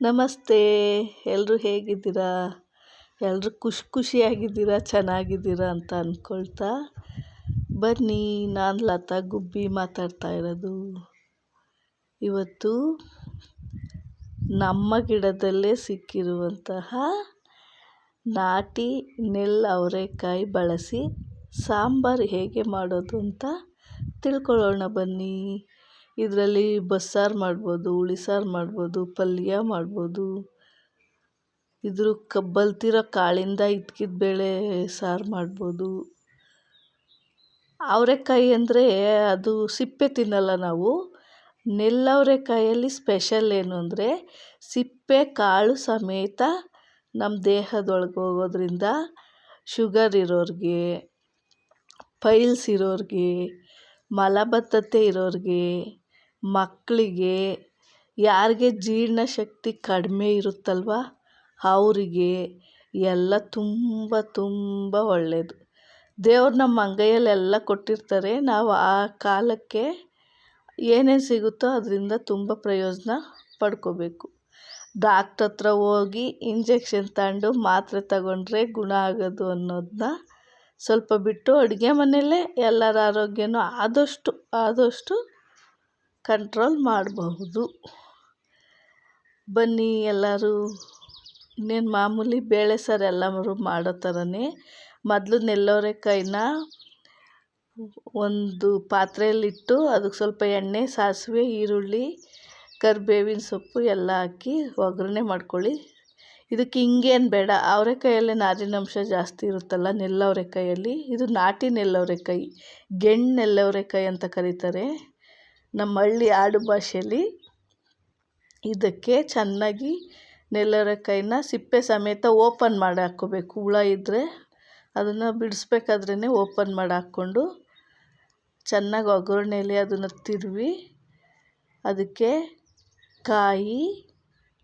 ನಮಸ್ತೆ ಎಲ್ಲರೂ ಹೇಗಿದ್ದೀರಾ? ಎಲ್ಲರೂ ಖುಷಿ ಖುಷಿಯಾಗಿದ್ದೀರಾ? ಚೆನ್ನಾಗಿದ್ದೀರಾ ಅಂತ ಅಂದ್ಕೊಳ್ತಾ ಬನ್ನಿ, ನಾನು ಲತಾ ಗುಬ್ಬಿ ಮಾತಾಡ್ತಾ ಇರೋದು. ಇವತ್ತು ನಮ್ಮ ಗಿಡದಲ್ಲೇ ಸಿಕ್ಕಿರುವಂತಹ ನಾಟಿ ನೆಲ್ ಅವರೆಕಾಯಿ ಬಳಸಿ ಸಾಂಬಾರು ಹೇಗೆ ಮಾಡೋದು ಅಂತ ತಿಳ್ಕೊಳ್ಳೋಣ ಬನ್ನಿ. ಇದರಲ್ಲಿ ಬಸ್ಸಾರು ಮಾಡ್ಬೋದು ಹುಳಿ ಸಾರು ಮಾಡ್ಬೋದು, ಪಲ್ಯ ಮಾಡ್ಬೋದು. ಇದ್ರ ಕಬ್ಬಲ್ತಿರೋ ಕಾಳಿಂದ ಇಟ್ಕಿದ ಬೇಳೆ ಸಾರು ಮಾಡ್ಬೋದು. ಅವರೆಕಾಯಿ ಅಂದರೆ ಅದು ಸಿಪ್ಪೆ ತಿನ್ನಲ್ಲ ನಾವು. ನೆಲ್ಲವರೆಕಾಯಲ್ಲಿ ಸ್ಪೆಷಲ್ ಏನು ಅಂದರೆ ಸಿಪ್ಪೆ, ಕಾಳು ಸಮೇತ ನಮ್ಮ ದೇಹದೊಳಗೆ ಹೋಗೋದ್ರಿಂದ ಶುಗರ್ ಇರೋರಿಗೆ, ಪೈಲ್ಸ್ ಇರೋರಿಗೆ, ಮಲಬದ್ಧತೆ ಇರೋರಿಗೆ ಮಕ್ಕಳಿಗೆ ಯಾರಿಗೆ ಜೀರ್ಣ ಶಕ್ತಿ ಕಡಿಮೆ ಇರುತ್ತಲ್ವ? ಅವರಿಗೆ ಎಲ್ಲ ತುಂಬ ತುಂಬ ಒಳ್ಳೆಯದು ದೇವ್ರು ನಮ್ಮ ಅಂಗೈಯಲ್ಲೆಲ್ಲ ಕೊಟ್ಟಿರ್ತಾರೆ. ನಾವು ಆ ಕಾಲಕ್ಕೆ ಏನೇನು ಸಿಗುತ್ತೋ ಅದರಿಂದ ತುಂಬ ಪ್ರಯೋಜನ ಪಡ್ಕೋಬೇಕು. ಡಾಕ್ಟ್ರ್ ಹತ್ರ ಹೋಗಿ ಇಂಜೆಕ್ಷನ್ ತಗೊಂಡು ಮಾತ್ರೆ ತಗೊಂಡ್ರೆ ಗುಣ ಆಗೋದು ಅನ್ನೋದನ್ನ ಸ್ವಲ್ಪ ಬಿಟ್ಟು ಅಡುಗೆ ಮನೆಯಲ್ಲೇ ಎಲ್ಲರ ಆರೋಗ್ಯನೂ ಆದಷ್ಟು ಆದಷ್ಟು ಕಂಟ್ರೋಲ್ ಮಾಡಬಹುದು. ಬನ್ನಿ ಎಲ್ಲರೂ, ಇನ್ನೇನು ಮಾಮೂಲಿ ಬೇಳೆ ಸಾರು ಎಲ್ಲರೂ ಮಾಡೋ ಥರನೇ ಮೊದಲು ನೆಲ್ಲೋರೆಕಾಯಿನ ಒಂದು ಪಾತ್ರೆಯಲ್ಲಿಟ್ಟು ಅದಕ್ಕೆ ಸ್ವಲ್ಪ ಎಣ್ಣೆ, ಸಾಸಿವೆ, ಈರುಳ್ಳಿ, ಕರಿಬೇವಿನ ಸೊಪ್ಪು ಎಲ್ಲ ಹಾಕಿ ಒಗ್ಗರಣೆ ಮಾಡ್ಕೊಳ್ಳಿ. ಇದಕ್ಕೆ ಹಿಂಗೇನು ಬೇಡ ಅವರೆಕಾಯಲ್ಲಿ ನಾರಿನಂಶ ಜಾಸ್ತಿ ಇರುತ್ತಲ್ಲ ನೆಲ್ಲವರೆಕಾಯಲ್ಲಿ ಇದು ನಾಟಿ ನೆಲ್ಲವರೆಕಾಯಿ ಗೆಣ್ಣು ನೆಲ್ಲವರೆಕಾಯಿ ಅಂತ ಕರೀತಾರೆ. ನಮ್ಮ ಹಳ್ಳಿ ಆಡು ಭಾಷೆಯಲ್ಲಿ ಇದಕ್ಕೆ ಚೆನ್ನಾಗಿ ನೆಲ್ಲವರೆಕಾಯಿನ ಸಿಪ್ಪೆ ಸಮೇತ ಓಪನ್ ಮಾಡಿ ಹಾಕ್ಕೋಬೇಕು. ಹುಳ ಇದ್ದರೆ ಅದನ್ನು ಬಿಡಿಸ್ಬೇಕಾದ್ರೇ ಓಪನ್ ಮಾಡಿ ಹಾಕ್ಕೊಂಡು ಚೆನ್ನಾಗಿ ಒಗ್ಗರಣೆಯಲ್ಲಿ ಅದನ್ನು ತಿರುವಿ ಅದಕ್ಕೆ ಕಾಯಿ,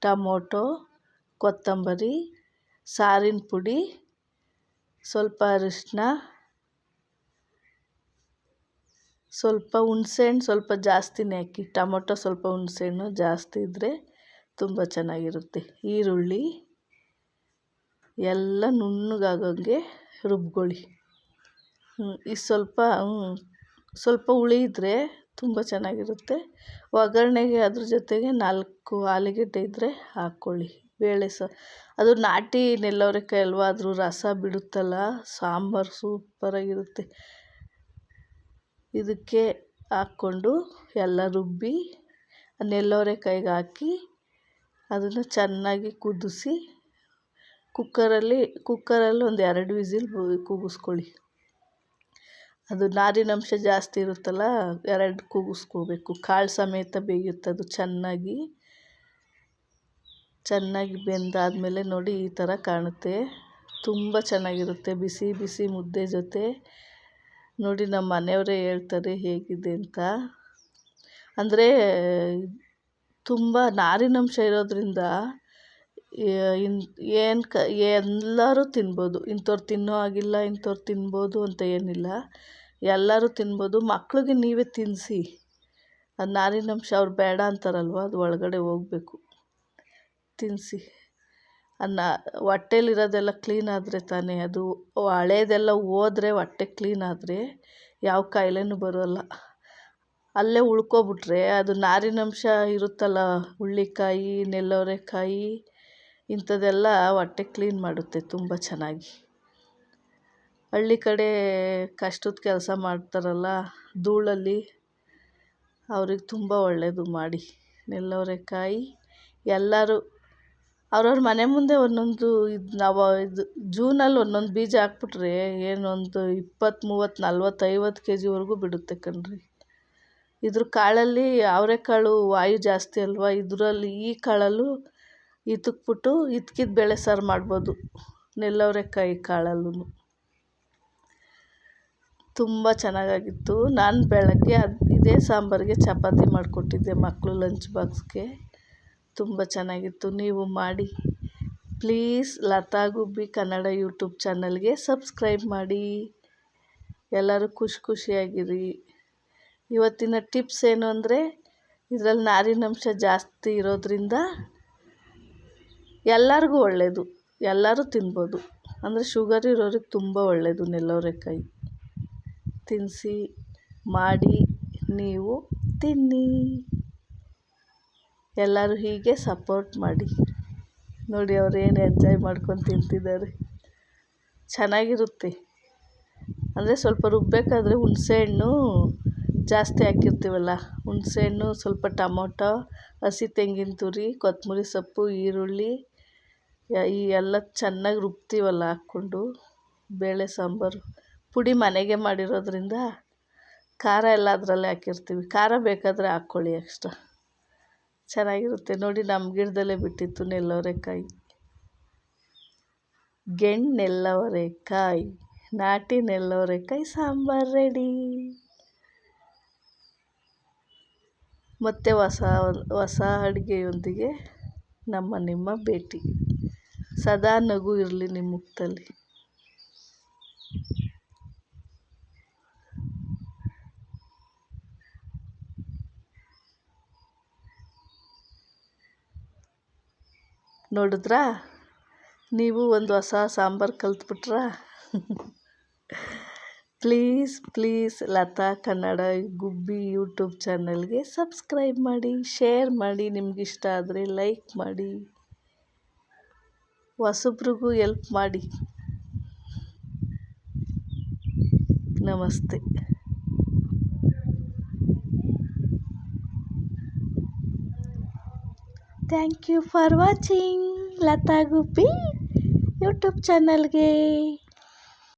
ಟಮೋಟೊ, ಕೊತ್ತಂಬರಿ, ಸಾರಿನ ಪುಡಿ, ಸ್ವಲ್ಪ ಅರಿಶಿನ ಸ್ವಲ್ಪ ಹುಣ್ಸೆಹಣ್ಣು, ಸ್ವಲ್ಪ ಜಾಸ್ತಿನೇ. ಹಾಕಿ ಟೊಮೊಟೊ ಸ್ವಲ್ಪ ಹುಣ್ಸೆಹಣ್ಣು ಜಾಸ್ತಿ ಇದ್ದರೆ ತುಂಬ ಚೆನ್ನಾಗಿರುತ್ತೆ. ಈರುಳ್ಳಿ ಎಲ್ಲ ನುಣ್ಣಗಾಗೋಂಗೆ ರುಬ್ಕೊಳ್ಳಿ. ಈ ಸ್ವಲ್ಪ ಸ್ವಲ್ಪ ಹುಳಿ ಇದ್ದರೆ ತುಂಬ ಚೆನ್ನಾಗಿರುತ್ತೆ. ಒಗ್ಗರಣೆಗೆ ಅದ್ರ ಜೊತೆಗೆ ನಾಲ್ಕು ಆಲೂಗೆಡ್ಡೆ ಇದ್ದರೆ ಹಾಕ್ಕೊಳ್ಳಿ. ಬೇಳೆ ಸಹ ಅದು ನಾಟಿ ನೆಲ್ಲವರೆಕಾಯಿ ಅಲ್ವಾ ಅದ್ರ ರಸ ಬಿಡುತ್ತಲ್ಲ, ಸಾಂಬಾರು ಸೂಪರಾಗಿರುತ್ತೆ. ಇದಕ್ಕೆ ಹಾಕ್ಕೊಂಡು ಎಲ್ಲ ರುಬ್ಬಿ ನೆಲ್ಲವರೆಕಾಯಿಗೆ ಹಾಕಿ ಅದನ್ನು ಚೆನ್ನಾಗಿ ಕುದಿಸಿ, ಕುಕ್ಕರಲ್ಲಿ ಕುಕ್ಕರಲ್ಲಿ ಒಂದು ಎರಡು ವಿಸಿಲ್ ಕೂಗಿಸ್ಕೊಳ್ಳಿ ಅದು ನಾರಿನಂಶ ಜಾಸ್ತಿ ಇರುತ್ತಲ್ಲ, ಎರಡು ಕೂಗಿಸ್ಕೋಬೇಕು ಕಾಳು ಸಮೇತ ಬೇಯುತ್ತೆ ಅದು ಚೆನ್ನಾಗಿ. ಚೆನ್ನಾಗಿ ಬೆಂದಾದಮೇಲೆ ನೋಡಿ ಈ ಥರ ಕಾಣುತ್ತೆ. ತುಂಬ ಚೆನ್ನಾಗಿರುತ್ತೆ, ಬಿಸಿ ಬಿಸಿ ಮುದ್ದೆ ಜೊತೆ. ನೋಡಿ ನಮ್ಮ ಮನೆಯವರೇ ಹೇಳ್ತಾರೆ ಹೇಗಿದೆ ಅಂತ. ಅಂದರೆ, ತುಂಬ ನಾರಿನಂಶ ಇರೋದ್ರಿಂದ ಏನು ಕ, ಎಲ್ಲರೂ ತಿನ್ಬೋದು. ಇಂಥವ್ರು ತಿನ್ನೋ ಹಾಗಿಲ್ಲ, ಇಂಥವ್ರು ತಿನ್ಬೋದು ಅಂತ ಏನಿಲ್ಲ. ಎಲ್ಲರೂ ತಿನ್ಬೋದು. ಮಕ್ಳಿಗೆ ನೀವೇ ತಿನ್ನಿಸಿ ಅದು ನಾರಿನಂಶ ಅವ್ರು ಬೇಡ ಅಂತಾರಲ್ವ? ಅದು ಒಳಗಡೆ ಹೋಗ್ಬೇಕು. ತಿನ್ನಿಸಿ ಅನ್ನ ಹೊಟ್ಟೆಲಿರೋದೆಲ್ಲ ಕ್ಲೀನ್ ಆದರೆ ತಾನೇ ಅದು. ಹಳೇದೆಲ್ಲ ಹೋದ್ರೆ ಹೊಟ್ಟೆ ಕ್ಲೀನ್ ಆದರೆ ಯಾವ ಕಾಯಿಲೆನೂ ಬರೋಲ್ಲ. ಅಲ್ಲೇ ಉಳ್ಕೊಬಿಟ್ರೆ ಅದು ನಾರಿನಂಶ ಇರುತ್ತಲ್ಲ, ಹುಳ್ಳಿಕಾಯಿ, ನೆಲ್ಲೋರೆಕಾಯಿ ಇಂಥದ್ದೆಲ್ಲ ಹೊಟ್ಟೆ ಕ್ಲೀನ್ ಮಾಡುತ್ತೆ ತುಂಬ ಚೆನ್ನಾಗಿ. ಹಳ್ಳಿ ಕಡೆ ಕಷ್ಟದ ಕೆಲಸ ಮಾಡ್ತಾರಲ್ಲ, ಧೂಳಲ್ಲಿ ಅವ್ರಿಗೆ ತುಂಬ ಒಳ್ಳೆಯದು ಮಾಡಿ. ನೆಲ್ಲೋರೆಕಾಯಿ, ಎಲ್ಲರೂ ಅವ್ರವ್ರ ಮನೆ ಮುಂದೆ ಒಂದೊಂದು ಇದು ನಾವು ಇದು ಜೂನಲ್ಲಿ ಒಂದೊಂದು ಬೀಜ ಹಾಕ್ಬಿಟ್ರೆ ಏನೊಂದು ಇಪ್ಪತ್ತು ಮೂವತ್ತು ನಲ್ವತ್ತು ಐವತ್ತು ಕೆ ಜಿವರೆಗೂ ಬಿಡುತ್ತೆ ಕಣ್ರಿ. ಇದ್ರ ಕಾಳಲ್ಲಿ ಅವರೆಕಾಳು ವಾಯು ಜಾಸ್ತಿ ಅಲ್ವಾ? ಇದರಲ್ಲಿ ಈ ಕಾಳಲ್ಲೂ ಇತಕ್ಬಿಟ್ಟು ಇತ್ಕಿದ ಬೇಳೆ ಸಾರು ಮಾಡ್ಬೋದು. ನೆಲ್ಲವರೆಕಾಯಿ ಕಾಳಲ್ಲೂ ತುಂಬ ಚೆನ್ನಾಗಾಗಿತ್ತು. ನಾನು ಬೆಳಗ್ಗೆ ಅದು ಇದೇ ಸಾಂಬಾರಿಗೆ ಚಪಾತಿ ಮಾಡಿಕೊಟ್ಟಿದ್ದೆ ಮಕ್ಕಳು ಲಂಚ್ ಬಾಕ್ಸ್ಗೆ. ತುಂಬ ಚೆನ್ನಾಗಿತ್ತು. ನೀವು ಮಾಡಿ. ಪ್ಲೀಸ್ ಲತಾ ಗುಬ್ಬಿ ಕನ್ನಡ ಯೂಟ್ಯೂಬ್ ಚಾನಲ್ಗೆ ಸಬ್ಸ್ಕ್ರೈಬ್ ಮಾಡಿ. ಎಲ್ಲರೂ ಖುಷಿ ಖುಷಿಯಾಗಿರಿ. ಇವತ್ತಿನ ಟಿಪ್ಸ್ ಏನು ಅಂದರೆ, ಇದರಲ್ಲಿ ನಾರಿನಂಶ ಜಾಸ್ತಿ ಇರೋದ್ರಿಂದ ಎಲ್ಲರಿಗೂ ಒಳ್ಳೆಯದು ಎಲ್ಲರೂ ತಿನ್ಬೋದು. ಅಂದರೆ ಶುಗರ್ ಇರೋರಿಗೆ ತುಂಬ ಒಳ್ಳೆಯದು ನೆಲ್ಲೋರೆಕಾಯಿ. ತಿನ್ನಿಸಿ ಮಾಡಿ, ನೀವು ತಿನ್ನಿ. ಎಲ್ಲರೂ ಹೀಗೆ ಸಪೋರ್ಟ್ ಮಾಡಿ. ನೋಡಿ ಅವ್ರು ಏನು ಎಂಜಾಯ್ ಮಾಡ್ಕೊಂಡು ತಿಂತಿದ್ದಾರೆ. ಚೆನ್ನಾಗಿರುತ್ತೆ. ಅಂದರೆ ಸ್ವಲ್ಪ ರುಬ್ಬಬೇಕಾದ್ರೆ ಹುಣಸೆಹಣ್ಣು ಜಾಸ್ತಿ ಹಾಕಿರ್ತೀವಲ್ಲ ಹುಣಸೆಹಣ್ಣು ಸ್ವಲ್ಪ ಟೊಮೊಟೊ, ಹಸಿ ತೆಂಗಿನ ತುರಿ ಕೊತ್ತಂಬ್ರಿ ಸೊಪ್ಪು, ಈರುಳ್ಳಿ ಈ ಎಲ್ಲ ಚೆನ್ನಾಗಿ ರುಬ್ತೀವಲ್ಲ ಹಾಕ್ಕೊಂಡು. ಬೇಳೆ ಸಾಂಬಾರು, ಪುಡಿ ಮನೆಗೆ ಮಾಡಿರೋದ್ರಿಂದ ಖಾರ ಎಲ್ಲ ಅದರಲ್ಲೇ ಹಾಕಿರ್ತೀವಿ. ಖಾರ ಬೇಕಾದರೆ ಹಾಕ್ಕೊಳ್ಳಿ ಎಕ್ಸ್ಟ್ರಾ ಚೆನ್ನಾಗಿರುತ್ತೆ. ನೋಡಿ ನಮ್ಮ ಗಿಡದಲ್ಲೇ ಬಿಟ್ಟಿತ್ತು ನೆಲ್ಲವರೆಕಾಯಿ ಗೆಣ್ ನೆಲ್ಲವರೆಕಾಯಿ ನಾಟಿ ನೆಲ್ಲವರೆಕಾಯಿ ಸಾಂಬಾರು ರೆಡಿ. ಮತ್ತೆ ಹೊಸ ಹೊಸ ಅಡುಗೆಯೊಂದಿಗೆ ನಮ್ಮ ನಿಮ್ಮ ಭೇಟಿ. ಸದಾ ನಗು ಇರಲಿ ನಿಮ್ಮ ಮುಖದಲ್ಲಿ. ನೋಡಿದ್ರಾ? ನೀವು ಒಂದು ಹೊಸ sambar ಕಲ್ತ್ಬಿಟ್ರಾ? Please please Lata Kannada Gubbi YouTube ಚಾನಲ್ಗೆ ಸಬ್ಸ್ಕ್ರೈಬ್ ಮಾಡಿ, ಶೇರ್ ಮಾಡಿ ನಿಮ್ಗೆ ಇಷ್ಟ ಆದರೆ ಲೈಕ್ ಮಾಡಿ. ಹೊಸಬ್ರಿಗೂ ಎಲ್ಪ್ ಮಾಡಿ. ನಮಸ್ತೆ. Thank you for watching Lata Gubbi YouTube ಚಾನಲ್ಗೆ